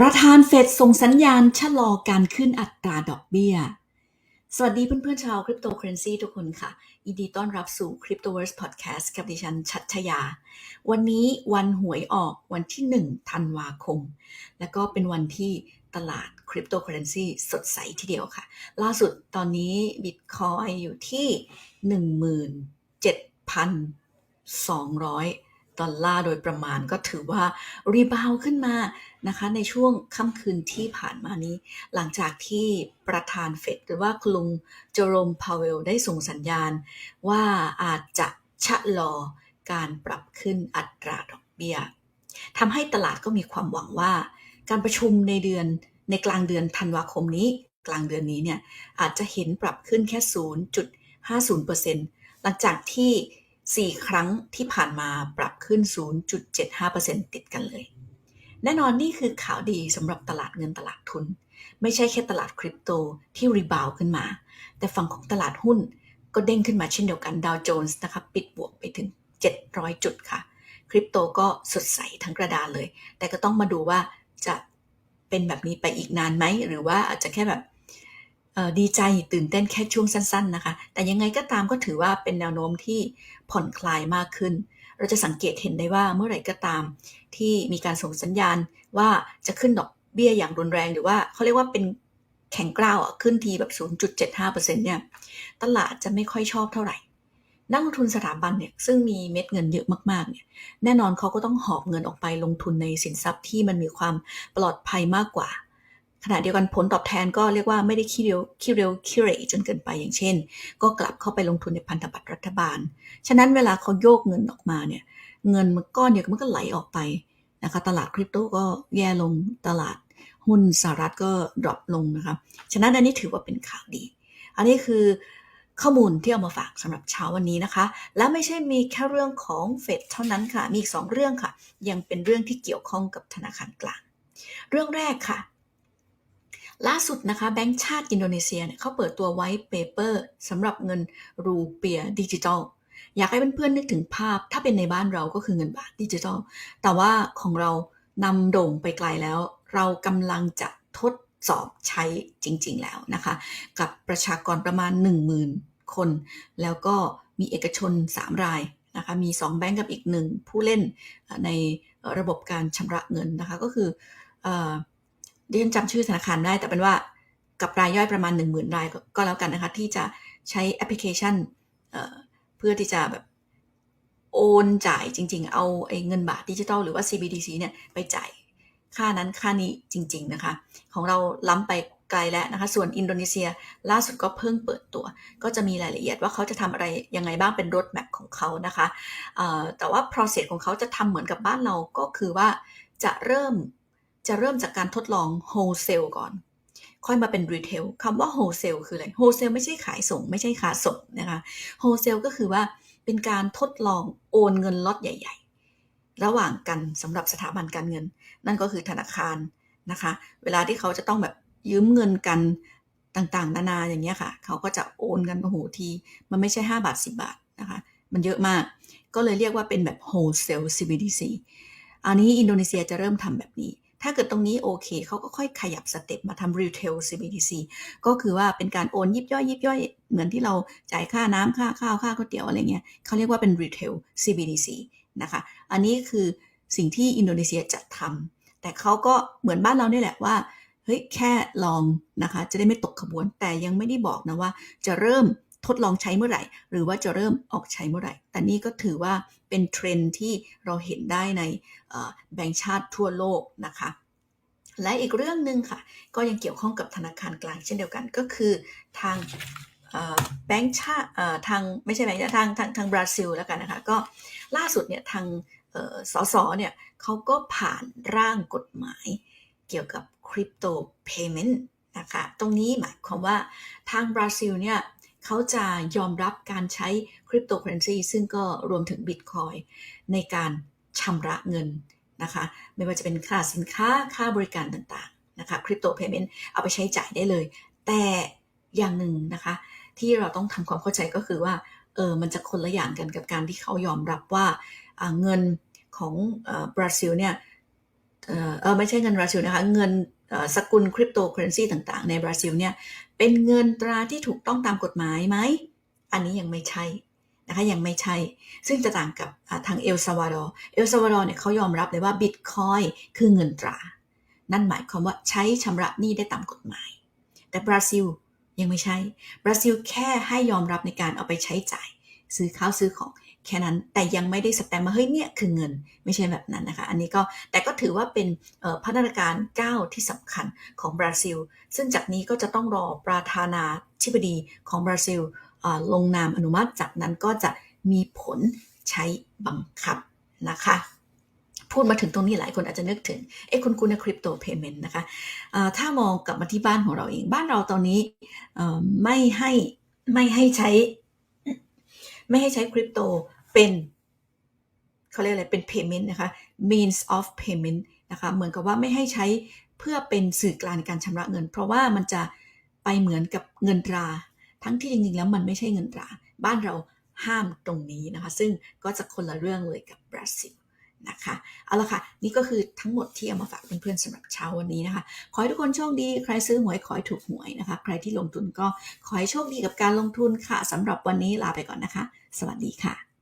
ประธานเฟดส่งสัญญาณชะลอการขึ้นอัตราดอกเบี้ย สวัสดีเพื่อนๆชาวคริปโตเคอเรนซีทุกคนค่ะยินดีต้อนรับสู่ Cryptoverse Podcast กับดิฉันชัชยา วันนี้วันหวยออกวันที่ 1 ธันวาคม และก็เป็นวันที่ตลาดคริปโตเคอเรนซีสดใสทีเดียวค่ะ ล่าสุดตอนนี้บิตคอยอยู่ที่ 17,200 ดอลลาร์โดยประมาณก็ถือว่ารีบาวขึ้นมานะคะในช่วงค่ำคืนที่ผ่านมานี้ หลังจากที่ประธานเฟดหรือว่าคุณลุงโจโรมพาวเวลได้ส่งสัญญาณ ว่าอาจจะชะลอการปรับขึ้นอัตราดอกเบี้ยทำให้ตลาดก็มีความหวังว่า การประชุมในเดือนในกลางเดือนธันวาคมนี้ กลางเดือนนี้เนี่ยอาจจะเห็นปรับขึ้นแค่ 0.50%หลังจากที่ 4 ครั้งที่ผ่านมาปรับขึ้น 0.75%ติดกันเลย แน่นอนนี่คือข่าวดีสำหรับตลาดเงินตลาดทุน ไม่ใช่แค่ตลาดคริปโตที่รีบาวขึ้นมา แต่ฝั่งของตลาดหุ้นก็เด้งขึ้นมาเช่นเดียวกันดาวโจนส์นะคะปิดบวกไปถึง 700 จุดค่ะ คริปโตก็สดใสทั้งกระดานเลย แต่ก็ต้องมาดูว่าจะเป็นแบบนี้ไปอีกนานไหม หรือว่าอาจจะแค่แบบ ดีใจตื่นเต้นแค่ช่วงสั้น ๆ นะคะ แต่ยังไงก็ตามก็ถือว่าเป็นแนวโน้มที่ผ่อนคลายมากขึ้น เราจะสังเกตเห็นได้ว่าเมื่อไหร่ก็ตาม ที่มีการส่งสัญญาณว่าจะขึ้นดอกเบี้ยอย่างรุนแรงหรือว่าเขาเรียกว่าเป็นแข็งกร้าวอะขึ้นทีแบบ 0.75%เนี่ยตลาดจะไม่ค่อยชอบเท่าไหร่ นักลงทุนสถาบันเนี่ยซึ่งมีเม็ดเงินเยอะมากๆเนี่ยแน่นอนเขาก็ต้องหอบเงินออกไปลงทุนในสินทรัพย์ที่มันมีความปลอดภัยมากกว่า ขณะเดียวกันผลตอบแทนก็เรียกว่าไม่ได้ขี้เร็วขี้เร็วขี้เรจนเกินไปอย่างเช่น ก็กลับเข้าไปลงทุนในพันธบัตรรัฐบาล ฉะนั้นเวลาเขาโยกเงินออกมาเนี่ยเงินมันก้อนเดียวมันก็ไหลออกไปนะคะตลาดคริปโตก็แย่ลงตลาดหุ้นสหรัฐก็ดรอปลงนะคะฉะนั้นอันนี้ถือว่าเป็นข่าวดี อันนี้คือข้อมูลที่เอามาฝากสำหรับเช้าวันนี้นะคะ และไม่ใช่มีแค่เรื่องของเฟดเท่านั้นค่ะ มีอีกสองเรื่องค่ะ ยังเป็นเรื่องที่เกี่ยวข้องกับธนาคารกลาง เรื่องแรกค่ะ ล่าสุดนะคะแบงก์ชาติอินโดนีเซียเนี่ยเขาเปิดตัวไว้เปเปอร์สำหรับเงินรูเปียดิจิทัลอยากให้เพื่อนๆนึกถึงภาพ ถ้าเป็นในบ้านเราก็คือเงินบาทดิจิทัลแต่ว่าของเรานำโด่งไปไกลแล้ว เรากำลังจะทดสอบใช้จริง ๆ แล้วนะคะ กับประชากรประมาณ 10,000 คน แล้วก็มีเอกชน 3 รายนะคะมี 2 แบงก์กับอีกหนึ่งผู้เล่นในระบบการชำระเงินนะคะก็คือ เรียนจำชื่อธนาคารได้ แต่เป็นว่ากับรายย่อยประมาณ 10,000 รายก็แล้วกันนะคะ ที่จะใช้แอปพลิเคชันเพื่อที่จะแบบโอนจ่ายจริง ๆ เอาไอ้เงินบาทดิจิทัลหรือว่า CBDC เนี่ยไปจ่ายค่านั้นค่านี้จริง ๆ นะคะ ของเราล้ำไปไกลแล้วนะคะ ส่วนอินโดนีเซียล่าสุดก็เพิ่งเปิดตัว ก็จะมีรายละเอียดว่าเขาจะทำอะไรยังไงบ้างเป็นรถแมพของเขานะคะแต่ว่า process ของเขาจะทำเหมือนกับบ้านเราก็คือว่าจะเริ่ม จะเริ่มจากการทดลอง wholesale ก่อน ค่อยมาเป็น retail คำว่า wholesale คืออะไร wholesale ไม่ใช่ขายส่ง ไม่ใช่ค้าส่งนะคะ wholesale ก็คือว่าเป็นการทดลองโอนเงินล็อตใหญ่ ๆ ระหว่างกันสำหรับสถาบันการเงิน นั่นก็คือธนาคารนะคะ เวลาที่เขาจะต้องแบบยืมเงินกันต่างๆ นานาอย่างเงี้ยค่ะ เขาก็จะโอนกันโอ้โหที มันไม่ใช่ 5 บาท 10 บาทนะคะ มันเยอะมาก ก็เลยเรียกว่าเป็นแบบ wholesale CBDC อันนี้อินโดนีเซียจะเริ่มทำแบบนี้ ถ้าเกิดตรงนี้โอเคเขาก็ค่อยขยับสเต็ปมาทำ retail CBDC ก็คือว่าเป็นการโอนยิบย่อยยิบย่อยเหมือนที่เราจ่ายค่าน้ำค่าข้าวค่าก๋วยเตี๋ยวอะไรเงี้ยเขาเรียกว่าเป็น retail CBDC นะคะอันนี้คือสิ่งที่อินโดนีเซียจะทำแต่เขาก็เหมือนบ้านเราเนี่แหละว่าเฮ้ยแค่ลองนะคะจะได้ไม่ตกขบวนแต่ยังไม่ได้บอกนะว่าจะเริ่ม ทดลองใช้เมื่อไหร่ หรือว่าจะเริ่มออกใช้เมื่อไหร่ แต่นี่ก็ถือว่าเป็นเทรนที่เราเห็นได้ในแบงก์ชาติทั่วโลกนะคะ และอีกเรื่องหนึ่งค่ะ ก็ยังเกี่ยวข้องกับธนาคารกลางเช่นเดียวกันก็คือทางแบงก์ชาติทางไม่ใช่แบงก์ทางทางทางบราซิลแล้วกันนะคะก็ล่าสุดเนี่ยทางสสเนี่ยเขาก็ผ่านร่างกฎหมายเกี่ยวกับคริปโตเพย์เมนต์นะคะตรงนี้หมายความว่าทางบราซิลเนี่ย เขาจะยอมรับการใช้คริปโตเคอเรนซีซึ่งก็รวมถึงบิตคอยในการชำระเงินนะคะ ไม่ว่าจะเป็นค่าสินค้าค่าบริการต่างๆนะคะคริปโตเพย์เมนต์เอาไปใช้จ่ายได้เลย แต่อย่างหนึ่งนะคะ ที่เราต้องทำความเข้าใจก็คือว่าเออมันจะคนละอย่างกันกับการที่เขายอมรับว่าเงินของบราซิลเนี่ยเออไม่ใช่เงินบราซิลนะคะ เงิน สกุลคริปโตเคอเรนซีต่างๆ ในบราซิลเนี่ยเป็นเงินตราที่ถูกต้องตามกฎหมายไหม อันนี้ยังไม่ใช่นะคะยังไม่ใช่ ซึ่งจะต่างกับทางเอลซาวาดอร์เอลซาวาดอร์เนี่ยเขายอมรับเลยว่าบิตคอยคือเงินตรา นั่นหมายความว่าใช้ชำระหนี้ได้ตามกฎหมาย แต่บราซิลยังไม่ใช่ บราซิลแค่ให้ยอมรับในการเอาไปใช้จ่าย ซื้อข้าวซื้อของ แค่นั้นแต่ยังไม่ได้สแตมมาเฮ้ยเนี่ยคือเงินไม่ใช่แบบนั้นนะคะ อันนี้ก็แต่ก็ถือว่าเป็นพัฒนาการก้าวที่สำคัญของบราซิล ซึ่งจากนี้ก็จะต้องรอประธานาธิบดีของบราซิลลงนามอนุมัติจากนั้นก็จะมีผลใช้บังคับนะคะพูดมาถึงตรงนี้หลายคนอาจจะนึกถึงเอ้คุณคุณคริปโตเพย์เมนต์นะคะถ้ามองกลับมาที่บ้านของเราเอง บ้านเราตอนนี้ไม่ให้ไม่ให้ใช้ ไม่ให้ใช้คริปโต เป็นเขาเรียกอะไรเป็น payment นะคะ means of payment นะคะเหมือนกับว่าไม่ให้ใช้เพื่อเป็นสื่อกลางในการชำระเงิน เพราะว่ามันจะไปเหมือนกับเงินตรา ทั้งที่จริงๆแล้วมันไม่ใช่เงินตรา บ้านเราห้ามตรงนี้นะคะ ซึ่งก็จะคนละเรื่องเลยกับบราซิลนะคะเอาละค่ะ นี่ก็คือทั้งหมดที่เอามาฝากเพื่อนๆสำหรับเช้าวันนี้นะคะ ขอให้ทุกคนโชคดี ใครซื้อหวยขอให้ถูกหวยนะคะ ใครที่ลงทุนก็ขอให้โชคดีกับการลงทุนค่ะสำหรับวันนี้ลาไปก่อนนะคะ สวัสดีค่ะ